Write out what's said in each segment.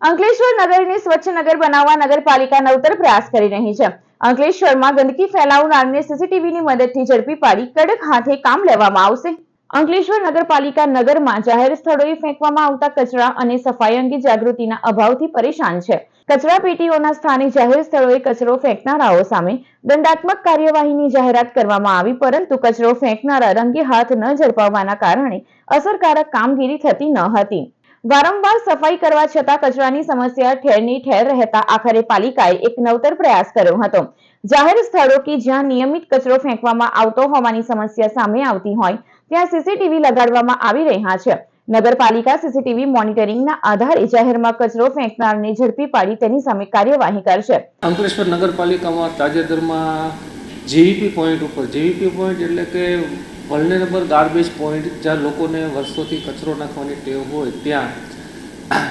અંકલેશ્વર નગરને સ્વચ્છ નગર બનાવવા નગરપાલિકા નવતર પ્રયાસ કરી રહી છે. અંકલેશ્વરમાં ગંદકી ફેલાવનારને સીસીટીવીની મદદથી ઝડપી પાડી કડક હાથે કામ લેવામાં આવશે. અંકલેશ્વર નગરપાલિકા નગરમાં જાહેર સ્થળોએ ફેંકવામાં આવતા કચરા અને સફાઈ અંગે જાગૃતિના અભાવથી પરેશાન છે. કચરા પેટીઓના સ્થાને જાહેર સ્થળોએ કચરો ફેંકનારાઓ સામે દંડાત્મક કાર્યવાહીની જાહેરાત કરવામાં આવી, પરંતુ કચરો ફેંકનારા રંગે હાથ ન ઝડપાવવાના કારણે અસરકારક કામગીરી થતી ન હતી. વારંવાર સફાઈ કરવા છતાં કચરાની સમસ્યા ઠેરની ઠેર રહેતા આખરે પાલિકાએ એક નવતર પ્રયાસ કર્યો હતો. જાહેર સ્થળો કે જ્યાં નિયમિત કચરો ફેંકવામાં આવતો હોવાની સમસ્યા સામે આવતી હોય, ત્યાં સીસીટીવી લગાડવામાં આવી રહ્યા છે. નગરપાલિકા સીસીટીવી મોનિટરિંગના આધારે જાહેરમાં કચરો ફેંકનારને ઝડપી પાડી તેની સામે કાર્યવાહી કરશે. અંકલેશ્વર નગરપાલિકામાં તાજેતરમાં જીવીપી પોઈન્ટ ઉપર જીવીપી પોઈન્ટ એટલે કે વલ્નરેબલ ગાર્બેજ પોઈન્ટ જ્યાં લોકોને વર્ષોથી કચરો નાખવાની ટેવ હોય ત્યાં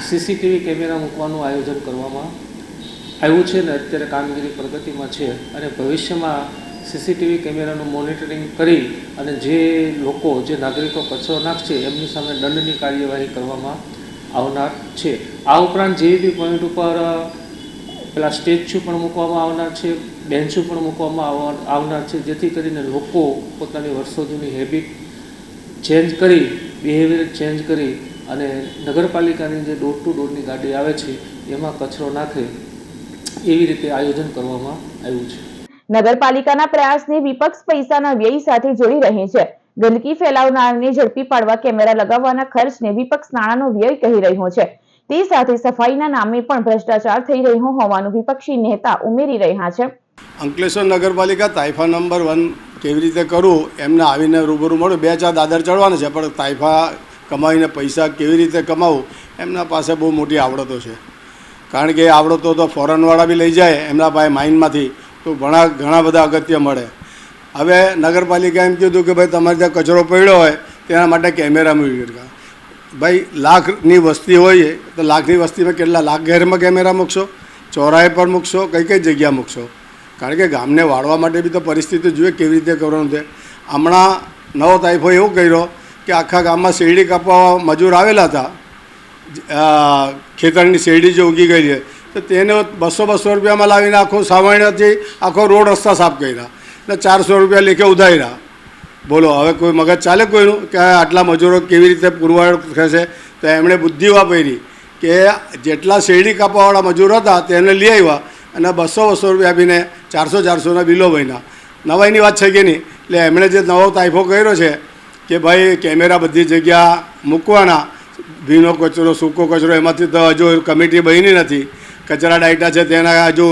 સીસીટીવી કેમેરા મૂકવાનું આયોજન કરવામાં આવ્યું છે ને અત્યારે કામગીરી પ્રગતિમાં છે અને ભવિષ્યમાં સીસીટીવી કેમેરાનું મોનિટરિંગ કરી અને જે લોકો, જે નાગરિકો કચરો નાખશે, એમની સામે દંડની કાર્યવાહી કરવામાં આવનાર છે. આ ઉપરાંત જેવી પોઈન્ટ ઉપર પેલા સ્ટેચ્યુ પણ મૂકવામાં આવનાર છે, બેન્ચો પણ મૂકવામાં આવનાર છે, જેથી કરીને લોકો પોતાની વર્ષો જૂની હેબિટ ચેન્જ કરી બિહેવિયર ચેન્જ કરી અને નગરપાલિકાની જે ડોર ટુ ડોરની ગાડી આવે છે, એમાં કચરો નાખે એવી રીતે આયોજન કરવામાં આવ્યું છે. નગરપાલિકાના પ્રયાસને વિપક્ષ પૈસાના વ્યય સાથે જોડી રહી છે. ગંદકી ફેલાવનારને ઝડપી પાડવા કેમેરા લગાવવાના ખર્ચને વિપક્ષ નાણાંનો વ્યય કહી રહ્યો છે. તે સાથે સફાઈના નામે પણ ભ્રષ્ટાચાર થઈ રહ્યો હોવાનું વિપક્ષી નેતા ઉમેરી રહ્યા છે. અંકલેશ્વર નગરપાલિકા તાઇફા નંબર વન કેવી રીતે કરવું એમને આવીને રૂબરૂ મળું. બે ચાર દાદર ચડવાના છે, પણ તાઇફા કમાવીને પૈસા કેવી રીતે કમાવું એમના પાસે બહુ મોટી આવડતો છે. કારણ કે આવડતો તો ફોરેનવાળા બી લઈ જાય, એમના પાસે માઇન્ડમાંથી તો ઘણા ઘણા બધા અગત્ય મળે. હવે નગરપાલિકા એમ કીધું કે ભાઈ તમારે ત્યાં કચરો પડ્યો હોય, તેના માટે કેમેરા મૂકી ભાઈ, લાખની વસ્તી હોય તો લાખની વસ્તીમાં કેટલા, લાખ ઘેરમાં કેમેરા મૂકશો? ચોરાહે પર મૂકશો? કઈ કઈ જગ્યા મૂકશો? કારણ કે ગામને વાળવા માટે બી તો પરિસ્થિતિ જોઈએ કેવી રીતે કરવાનું છે. હમણાં નવો તાઇફો એવું કર્યો કે આખા ગામમાં શેરડી કાપવા મજૂર આવેલા હતા. ખેતરની શેરડી જે ઉગી ગઈ છે. તો તેને બસો બસો રૂપિયામાં લાવીને આખો સામાન્યથી આખો રોડ રસ્તા સાફ કર્યા. અને ચારસો રૂપિયા લેખે ઉધાર્યા. બોલો, હવે કોઈ મગજ ચાલે કોઈનું કે આટલા મજૂરો કેવી રીતે પુરવાર થશે? તો એમણે બુદ્ધિ વાપરી કે જેટલા શેરડી કાપવાવાળા મજૂર હતા તેને લઈ આવ્યા અને બસો બસો રૂપિયા આપીને ચારસો ચારસોના બિલો બન્યા નવાઈની વાત છે કે નહીં? એટલે એમણે જે નવો તાઇફો કર્યો છે કે ભાઈ કેમેરા બધી જગ્યા મૂકવાના, ભીનો કચરો, સૂકો કચરો, એમાંથી તો હજુ કમિટી બની નથી. કચરા ડાયટા છે તેના હજુ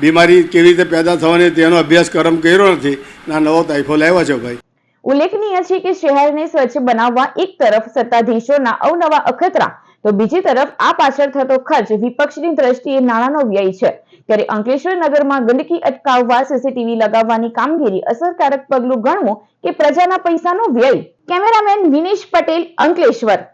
બીમારી કેવી રીતે પેદા થવાની તેનો અભ્યાસક્રમ કર્યો નથી. ના, નવો તાઇફો લાવ્યો છે ભાઈ. ઉલ્લેખનીય છે કે શહેરને સ્વચ્છ બનાવવા એક તરફ સત્તાધીશોના અવનવા અખતરા, તો બીજી તરફ આ પાછળ થતો ખર્ચ વિપક્ષની દ્રષ્ટિએ નાણાંનો વ્યય છે. ત્યારે અંકલેશ્વર નગરમાં ગંદકી અટકાવવા સીસીટીવી લગાવવાની કામગીરી અસરકારક પગલું ગણવું કે પ્રજાના પૈસાનો વ્યય? કેમેરામેન વિનેશ પટેલ, અંકલેશ્વર.